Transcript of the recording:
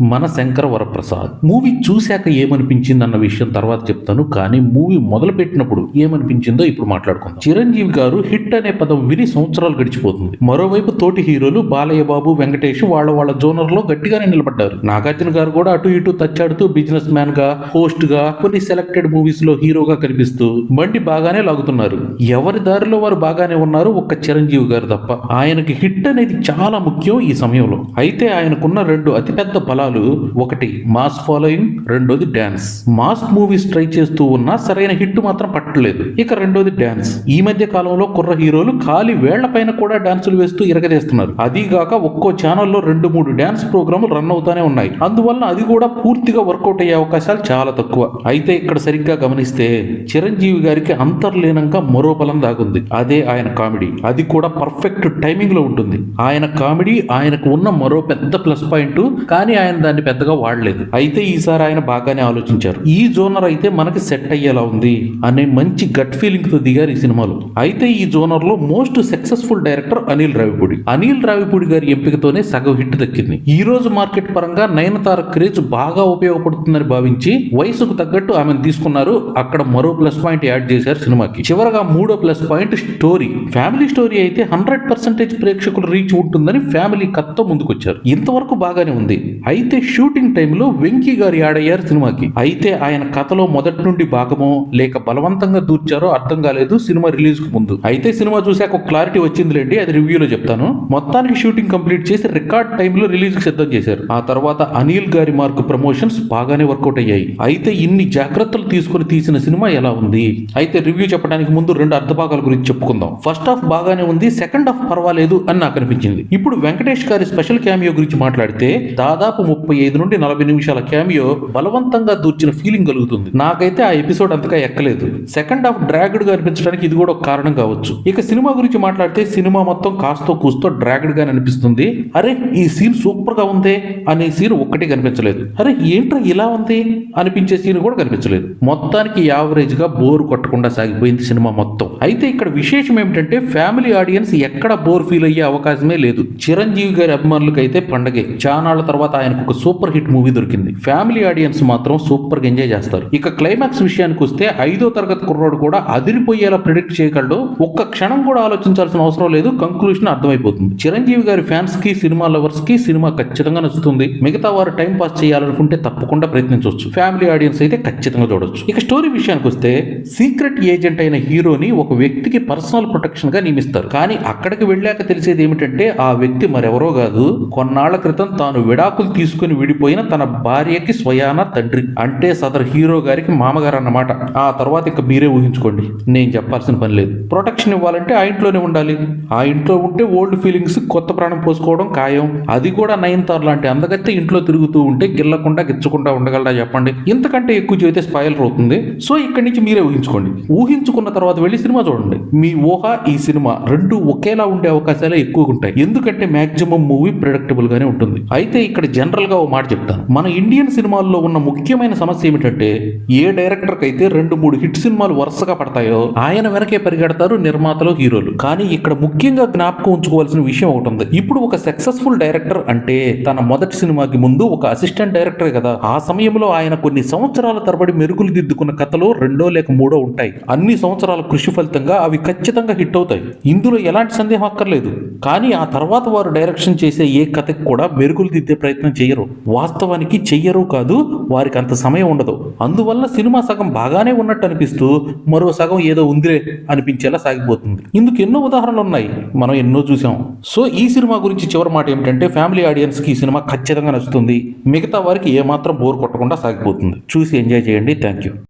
మన శంకర వరప్రసాద్. మూవీ చూశాక ఏమనిపించింది అన్న విషయం తర్వాత చెప్తాను కానీ మూవీ మొదలు పెట్టినప్పుడు ఏమనిపించిందో ఇప్పుడు మాట్లాడుకుందాం. చిరంజీవి గారు హిట్ అనే పదం విని సంవత్సరాలు గడిచిపోతుంది. మరోవైపు తోటి హీరోలు బాలయ్య బాబు వెంకటేష్ వాళ్ళ వాళ్ళ జోనర్లో గట్టిగానే నిలబడ్డారు. నాగార్జున గారు కూడా అటు ఇటు తచ్చాడుతూ బిజినెస్ మ్యాన్గా హోస్ట్గా కొన్ని సెలెక్టెడ్ మూవీస్లో హీరోగా కనిపిస్తూ బండి బాగానే లాగుతున్నారు. ఎవరి దారిలో వారు బాగానే ఉన్నారు ఒక్క చిరంజీవి గారు తప్ప. ఆయనకి హిట్ అనేది చాలా ముఖ్యం ఈ సమయంలో. అయితే ఆయనకున్న రెండు అతిపెద్ద బలాలు ఒకటి మాస్ ఫాలోయింగ్ రెండోది డాన్స్. మాస్ మూవీస్ ట్రై చేస్తూ ఉన్నా సరైన హిట్ మాత్రం పట్టలేదు. ఇక రెండోది డాన్స్. ఈ మధ్య కాలంలో కుర్ర హీరోలు ఖాళీ వేళ్ళ పైన కూడా డాన్సులు వేస్తూ ఇరగదీస్తున్నారు. అదీగాక ఒక్కో ఛానల్లో రెండు మూడు డాన్స్ ప్రోగ్రాములు రన్ అవుతానే ఉన్నాయి. అందువల్ల అది కూడా పూర్తిగా వర్కౌట్ అయ్యే అవకాశాలు చాలా తక్కువ. అయితే ఇక్కడ సరిగ్గా గమనిస్తే చిరంజీవి గారికి అంతర్లీనంగా మరో బలం దాగుంది. అదే ఆయన కామెడీ. అది కూడా పర్ఫెక్ట్ టైమింగ్లో ఉంటుంది. ఆయన కామెడీ ఆయనకు ఉన్న మరో పెద్ద ప్లస్ పాయింట్. కానీ ఆయన దాన్ని పెద్దగా వాడలేదు. అయితే ఈసారి ఆయన బాగానే ఆలోచించారు. ఈ జోనర్ అయితే మనకి సెట్ అయ్యేలా ఉంది అనే మంచి గట్ ఫీలింగ్తో దిగారు ఈ సినిమాలో. అయితే ఈ జోనర్లో most successful director Anil Ravipudi. Anil Ravipudi గారి ఎంపికతోనే సగం హిట్ దక్కింది. ఈ రోజు మార్కెట్ పరంగా నయనతార క్రేజ్ బాగా ఉపయోగపడుతుందని భావించి వయసుకు తగ్గట్టు ఆమెను తీసుకున్నారు. అక్కడ మరో ప్లస్ పాయింట్ యాడ్ చేశారు సినిమాకి. చివరగా మూడో plus point story family story అయితే హండ్రెడ్ పర్సెంటేజ్ ప్రేక్షకులు రీచ్ ఉంటుందని ఫ్యామిలీ కథతో ముందుకొచ్చారు. ఇంతవరకు బాగానే ఉంది. అయితే అయితే షూటింగ్ టైంలో వెంకీ గారు యాడ్ అయ్యారు సినిమాకి. అయితే ఆయన కథలో మొదటి నుండి భాగమో లేక బలవంతంగా దూర్చారో అర్థం కాలేదు సినిమా రిలీజ్కు ముందు. అయితే సినిమా చూసాక ఒక క్లారిటీ వచ్చిందిలేండి అది రివ్యూలో చెప్తాను. మొత్తానికి షూటింగ్ కంప్లీట్ చేసి రికార్డ్ టైంలో రిలీజ్కి సిద్ధం చేశారు. ఆ తర్వాత అనిల్ గారి మార్కు ప్రమోషన్స్ బాగానే వర్కౌట్ అయ్యాయి. అయితే ఇన్ని జాగ్రత్తలు తీసుకుని తీసిన సినిమా ఎలా ఉంది? అయితే రివ్యూ చెప్పడానికి ముందు రెండు అర్ధభాగాల గురించి చెప్పుకుందాం. ఫస్ట్ హాఫ్ బాగానే ఉంది సెకండ్ హాఫ్ పర్వాలేదు అని నాకు అనిపించింది. ఇప్పుడు వెంకటేష్ గారి స్పెషల్ క్యామియో గురించి మాట్లాడితే దాదాపు ముప్పై ఐదు నుండి నలభై నిమిషాల క్యామియో బలవంతంగా దూర్చిన ఫీలింగ్ కలుగుతుంది. నాకైతే ఆ ఎపిసోడ్ అంతగా ఎక్కలేదు. సెకండ్ హాఫ్ డ్రాగ్డ్గా అనిపించడానికి ఇది కూడా ఒక కారణం కావచ్చు. ఇక సినిమా గురించి మాట్లాడితే సినిమా మొత్తం కాస్తో కూస్తో డ్రాగ్డ్గా అనిపిస్తుంది. అరే ఈ సీన్ సూపర్గా ఉంది అనే సీన్ ఒక్కటి కనిపించలేదు. అరే ఏంట్రా ఇలా ఉంది అనిపించే సీన్ కూడా కనిపించలేదు. మొత్తానికి యావరేజ్గా బోర్ కొట్టకుండా సాగిపోయింది సినిమా మొత్తం. అయితే ఇక్కడ విశేషం ఏమిటంటే ఫ్యామిలీ ఆడియన్స్ ఎక్కడ బోర్ ఫీల్ అయ్యే అవకాశమే లేదు. చిరంజీవి గారి అభిమానులకు అయితే పండగే. చానాళ్ళ తర్వాత ఆయనకు ఒక సూపర్ హిట్ మూవీ దొరికింది. ఫ్యామిలీ ఆడియన్స్ మాత్రం సూపర్గా ఎంజాయ్ చేస్తారు. ఇక క్లైమాక్స్ విషయానికి వస్తే ఐదో తరగతి కుర్రోడు కూడా అదిరిపోయేలా ప్రిడిక్ట్ చేయగలడు. ఒక్క క్షణం కూడా ఆలోచించాల్సిన అవసరం లేదు. కంక్లూషన్ అర్థమైపోతుంది. చిరంజీవి గారి ఫ్యాన్స్కి సినిమా లవర్స్కి సినిమా ఖచ్చితంగా నచ్చుతుంది. మిగతా వారు టైం పాస్ చేయాలనుకుంటే తప్పకుండా ప్రయత్నించవచ్చు. ఫ్యామిలీ ఆడియన్స్ అయితే ఖచ్చితంగా చూడొచ్చు. ఇక స్టోరీ విషయానికి వస్తే సీక్రెట్ ఏజెంట్ అయిన హీరోని ఒక వ్యక్తికి పర్సనల్ ప్రొటెక్షన్గా నియమిస్తారు. కానీ అక్కడికి వెళ్ళాక తెలిసేది ఏమిటంటే ఆ వ్యక్తి మరెవరో కాదు. కొన్నాళ్ళ క్రితం తాను విడాకులు తీసుకుని విడిపోయిన తన భార్యకి స్వయాన తండ్రి. అంటే సదర్ హీరో గారికి మామగారు అన్నమాట ఆ తర్వాత ఇక మీరే ఊహించుకోండి. నేను చెప్పాల్సిన పని లేదు. ప్రొటెక్షన్ ఇవ్వాలంటే ఆ ఇంట్లోనే ఉండాలి. ఆ ఇంట్లో ఉంటే ఓల్డ్ ఫీలింగ్స్ కొత్త ప్రాణం పోసుకోవడం ఖాయం. అది కూడా నయనతార్ లాంటి అందగత్తే ఇంట్లో తిరుగుతూ ఉంటే గిల్లకుండా గిచ్చకుండా ఉండగలరా చెప్పండి. ఇంతకంటే ఎక్కువ చేస్తే స్పాయిలర్ అవుతుంది. సో ఇక్కడి నుంచి మీరే ఊహించుకోండి. ఊహించుకున్న తర్వాత వెళ్ళి సినిమా చూడండి. మీ ఊహ ఈ సినిమా రెండు ఒకేలా ఉండే అవకాశాలే ఎక్కువగా ఉంటాయి. ఎందుకంటే మాక్సిమం మూవీ ప్రిడక్టబుల్ గానే ఉంటుంది. అయితే ఇక్కడ జనరల్ గా ఓ మాట చెప్తాను మన ఇండియన్ సినిమాల్లో ఉన్న ముఖ్యమైన సమస్య ఏమిటంటే ఏ డైరెక్టర్ అయితే రెండు మూడు హిట్ సినిమాలు వరుసగా పడతాయో ఆయన వెనకే పరిగెడతారు నిర్మాతలు హీరోలు. కానీ ఇక్కడ ముఖ్యంగా జ్ఞాపకం ఉంచుకోవాల్సిన విషయం ఒకటి ఉంది. ఇప్పుడు ఒక సక్సెస్ఫుల్ డైరెక్టర్ అంటే తన మొదటి సినిమాకి ముందు ఒక అసిస్టెంట్ డైరెక్టర్ కదా. ఆ సమయంలో ఆయన కొన్ని సంవత్సరాల తరబడి మెరుగులు దిద్దుకున్న కథలు రెండో లేక మూడో ఉంటాయి. అన్ని సంవత్సరాల కృషి ఫలితంగా అవి ఖచ్చితంగా హిట్ అవుతాయి. ఇందులో ఎలాంటి సందేహం అక్కర్లేదు. కానీ ఆ తర్వాత వారు డైరెక్షన్ చేసే ఏ కథకి కూడా మెరుగులు దిద్దే ప్రయత్నం చేయరు. వాస్తవానికి చెయ్యరు కాదు వారికి అంత సమయం ఉండదు. అందువల్ల సినిమా సగం బాగానే ఉన్నట్టు అనిపిస్తూ మరో సగం ఏదో ఉందిరే అనిపించేలా సాగిపోతుంది. ఇందుకు ఎన్నో ఉదాహరణలు ఉన్నాయి. మనం ఎన్నో చూసాం. సో ఈ సినిమా గురించి చివరి మాట ఏమిటంటే ఫ్యామిలీ ఆడియన్స్కి ఈ సినిమా ఖచ్చితంగా నచ్చుతుంది. మిగతా వారికి ఏమాత్రం బోర్ కొట్టకుండా సాగిపోతుంది. చూసి ఎంజాయ్ చేయండి. Thank you